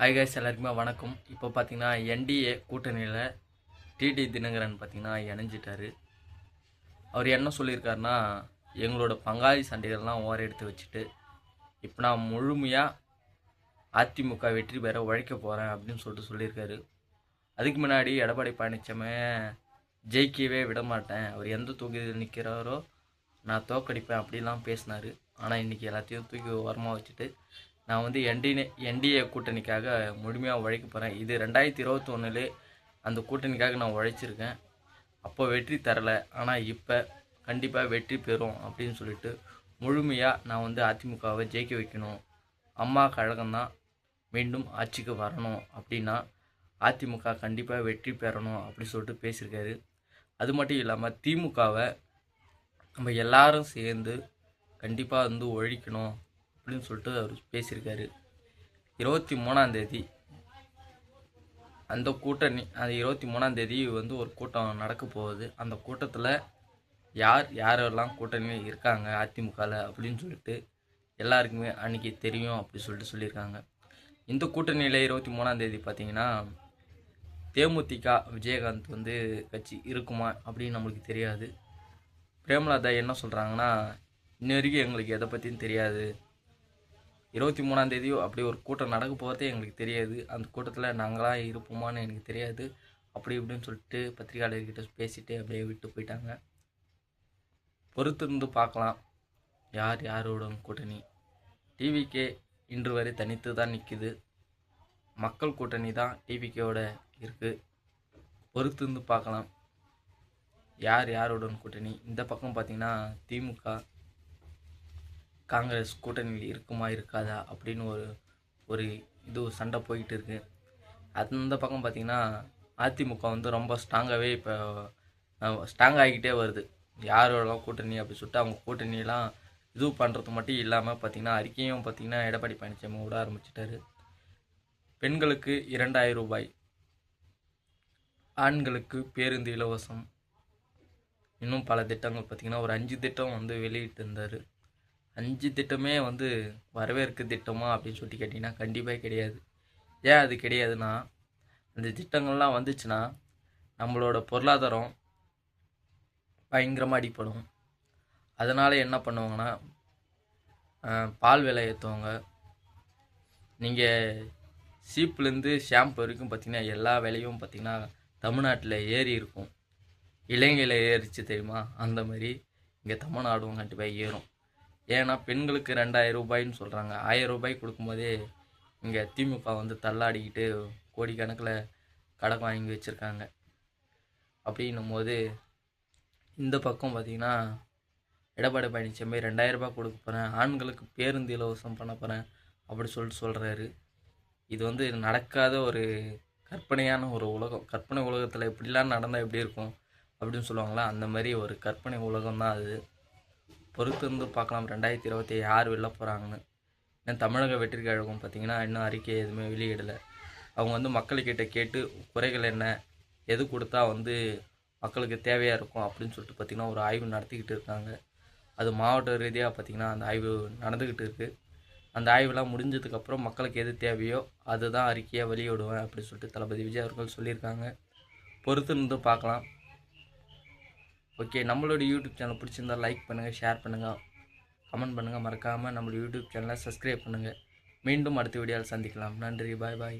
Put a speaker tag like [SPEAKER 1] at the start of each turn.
[SPEAKER 1] Hi எல்லாருக்குமே வணக்கம். இப்போ பார்த்தீங்கன்னா என்டிஏ கூட்டணியில் டிடி தினகரன் பார்த்தீங்கன்னா இணைஞ்சிட்டார். அவர் என்ன சொல்லியிருக்காருன்னா எங்களோட பங்காளி சண்டைகள்லாம் ஓர எடுத்து வச்சுட்டு இப்போ நான் முழுமையாக அதிமுக வெற்றி பெற உழைக்க போகிறேன் அப்படின்னு சொல்லிட்டு சொல்லியிருக்காரு. அதுக்கு முன்னாடி எடப்பாடி பழனிசாமி ஜெயிக்கவே விட மாட்டேன். அவர் எந்த தொகுதியில் நிற்கிறாரோ நான் தோக்கடிப்பேன் அப்படிலாம் பேசினார். ஆனால் இன்றைக்கி எல்லாத்தையும் தூக்கி ஓரமாக வச்சுட்டு நான் வந்து என்டிஏ என்டிஏ கூட்டணிக்காக முழுமையாக உழைக்க போகிறேன் இது ரெண்டாயிரத்தி இருபத்தொன்னுலே அந்த கூட்டணிக்காக நான் உழைச்சிருக்கேன். அப்போ வெற்றி தரலை. ஆனால் இப்போ கண்டிப்பாக வெற்றி பெறும் அப்படின்னு சொல்லிட்டு முழுமையாக நான் வந்து அதிமுகவை ஜெயிக்க வைக்கணும். அம்மா கழகம்தான் மீண்டும் ஆட்சிக்கு வரணும் அப்படின்னா அதிமுக கண்டிப்பாக வெற்றி பெறணும் அப்படின்னு சொல்லிட்டு பேசியிருக்காரு. அது மட்டும் இல்லாமல் திமுகவை நம்ம எல்லாரும் சேர்ந்து கண்டிப்பாக வந்து ஒழிக்கணும். அப்படின்னு சொல்லிட்டு அவர் பேசியிருக்காரு. இருபத்தி மூணாந்தேதி அந்த கூட்டணி அந்த இருபத்தி மூணாந்தேதி வந்து ஒரு கூட்டம் நடக்க போகுது. அந்த கூட்டத்தில் யார் யாரெல்லாம் கூட்டணியில் இருக்காங்க அதிமுகவில் அப்படின்னு சொல்லிட்டு எல்லாருக்குமே அன்றைக்கி தெரியும் அப்படி சொல்லிட்டு சொல்லியிருக்காங்க. இந்த கூட்டணியில் இருபத்தி மூணாந்தேதி பார்த்தீங்கன்னா தேமுதிக விஜயகாந்த் வந்து கட்சி இருக்குமா அப்படின்னு நம்மளுக்கு தெரியாது. பிரேமலதா என்ன சொல்கிறாங்கன்னா இன்ன வரைக்கும் எங்களுக்கு எதை பற்றியும் தெரியாது. இருபத்தி மூணாந்தேதி அப்படி ஒரு கூட்டம் நடக்க போகிறதே எங்களுக்கு தெரியாது. அந்த கூட்டத்தில் நாங்களாம் இருப்போமான்னு எனக்கு தெரியாது. அப்படி இப்படின்னு சொல்லிட்டு பத்திரிகையாளர்கிட்ட பேசிட்டு அப்படியே விட்டு போயிட்டாங்க. பொறுத்திருந்து பார்க்கலாம். யார் யாரோட கூட்டணி? டிவிகே இன்று வரை தனித்து தான் நிற்குது மக்கள் கூட்டணி தான் டிவிகேவோட இருக்குது பொறுத்திருந்து பார்க்கலாம். யார் யாருடன் கூட்டணி? இந்த பக்கம் பார்த்திங்கன்னா திமுக காங்கிரஸ் கூட்டணியில் இருக்குமா இருக்காதா அப்படின்னு ஒரு ஒரு இது சண்டை போயிட்டு இருக்கு. அந்த பக்கம் பார்த்திங்கன்னா அதிமுக வந்து ரொம்ப ஸ்ட்ராங்காகவே இப்போ ஸ்ட்ராங் ஆகிக்கிட்டே வருது. யாரோடலாம் கூட்டணி அப்படி சொல்லிட்டு அவங்க கூட்டணியெல்லாம் இது பண்ணுறது மட்டும் இல்லாமல் பார்த்தீங்கன்னா அறிக்கையும் பார்த்திங்கன்னா எடப்பாடி பழனிசாமி விட ஆரம்பிச்சிட்டாரு. பெண்களுக்கு இரண்டாயிரம் ரூபாய் ஆண்களுக்கு பேருந்து இலவசம் இன்னும் பல திட்டங்கள் பார்த்திங்கன்னா ஒரு அஞ்சு திட்டம் வந்து வெளியிட்டிருந்தார் அஞ்சு திட்டமே வந்து வரவேற்க திட்டமா அப்படின்னு சொல்லிட்டு கேட்டிங்கன்னா கண்டிப்பாக கிடையாது. ஏன் அது கிடையாதுன்னா அந்த திட்டங்கள்லாம் வந்துச்சுன்னா நம்மளோட பொருளாதாரம் பயங்கரமாக அடிப்படும் அதனால் என்ன பண்ணுவாங்கன்னா பால் விலை ஏற்றுவாங்க நீங்கள் சீப்புலேருந்து ஷாம்பு வரைக்கும் பார்த்திங்கன்னா எல்லா விலையும் பார்த்திங்கன்னா தமிழ்நாட்டில் ஏறி இருக்கும். இலங்கையில் ஏறிச்சு தெரியுமா? அந்த மாதிரி இங்கே தமிழ்நாடும் கண்டிப்பாக ஏறும். ஏன்னா பெண்களுக்கு ரெண்டாயிரம் ரூபாய்ன்னு சொல்கிறாங்க ஆயிரம் ரூபாய் கொடுக்கும்போதே இங்கே திமுக வந்து தள்ளாடிக்கிட்டு கோடிக்கணக்கில் கடன் வாங்கி வச்சுருக்காங்க. அப்படின்னும் போது இந்த பக்கம் பார்த்திங்கன்னா எடப்பாடி பழனிசாமி ரெண்டாயிரம் ரூபாய் கொடுக்க போகிறேன் ஆண்களுக்கு பேருந்து இலவசம் பண்ண போகிறேன் அப்படி சொல்லிட்டு சொல்கிறாரு இது வந்து நடக்காத ஒரு கற்பனையான ஒரு உலகம். கற்பனை உலகத்தில் இப்படிலாம் நடந்தால் எப்படி இருக்கும்? அப்படின்னு சொல்லுவாங்களா? அந்த மாதிரி ஒரு கற்பனை உலகம் தான் அது. பொறுத்திருந்து பார்க்கலாம். ரெண்டாயிரத்தி இருபத்தி யார் வெளில போகிறாங்கன்னு ஏன்னா தமிழக வெற்றி கழகம் பார்த்தீங்கன்னா இன்னும் அறிக்கை எதுவுமே வெளியிடலை. அவங்க வந்து மக்கள்கிட்ட கேட்டு குறைகள் என்ன எது கொடுத்தா வந்து மக்களுக்கு தேவையாக இருக்கும் அப்படின்னு சொல்லிட்டு பார்த்திங்கன்னா ஒரு ஆய்வு நடத்திக்கிட்டு இருக்காங்க. அது மாவட்ட ரீதியாக பார்த்திங்கன்னா அந்த ஆய்வு நடந்துக்கிட்டு இருக்குது அந்த ஆய்வெல்லாம் முடிஞ்சதுக்கப்புறம் மக்களுக்கு எது தேவையோ அதுதான் அறிக்கையாக வெளியிடுவேன் அப்படின்னு சொல்லிட்டு தளபதி விஜய் அவர்கள் சொல்லியிருக்காங்க. பொறுத்து இருந்து பார்க்கலாம். ஓகே நம்மளோட யூடியூப் சேனல் பிடிச்சிருந்தா லைக் பண்ணுங்கள் ஷேர் பண்ணுங்கள் கமெண்ட் பண்ணுங்கள் மறக்காமல் நம்மளோட யூடியூப் சேனலை சப்ஸ்கிரைப் பண்ணுங்கள் மீண்டும் அடுத்த வீடியோவில் சந்திக்கலாம். நன்றி பாய் பாய்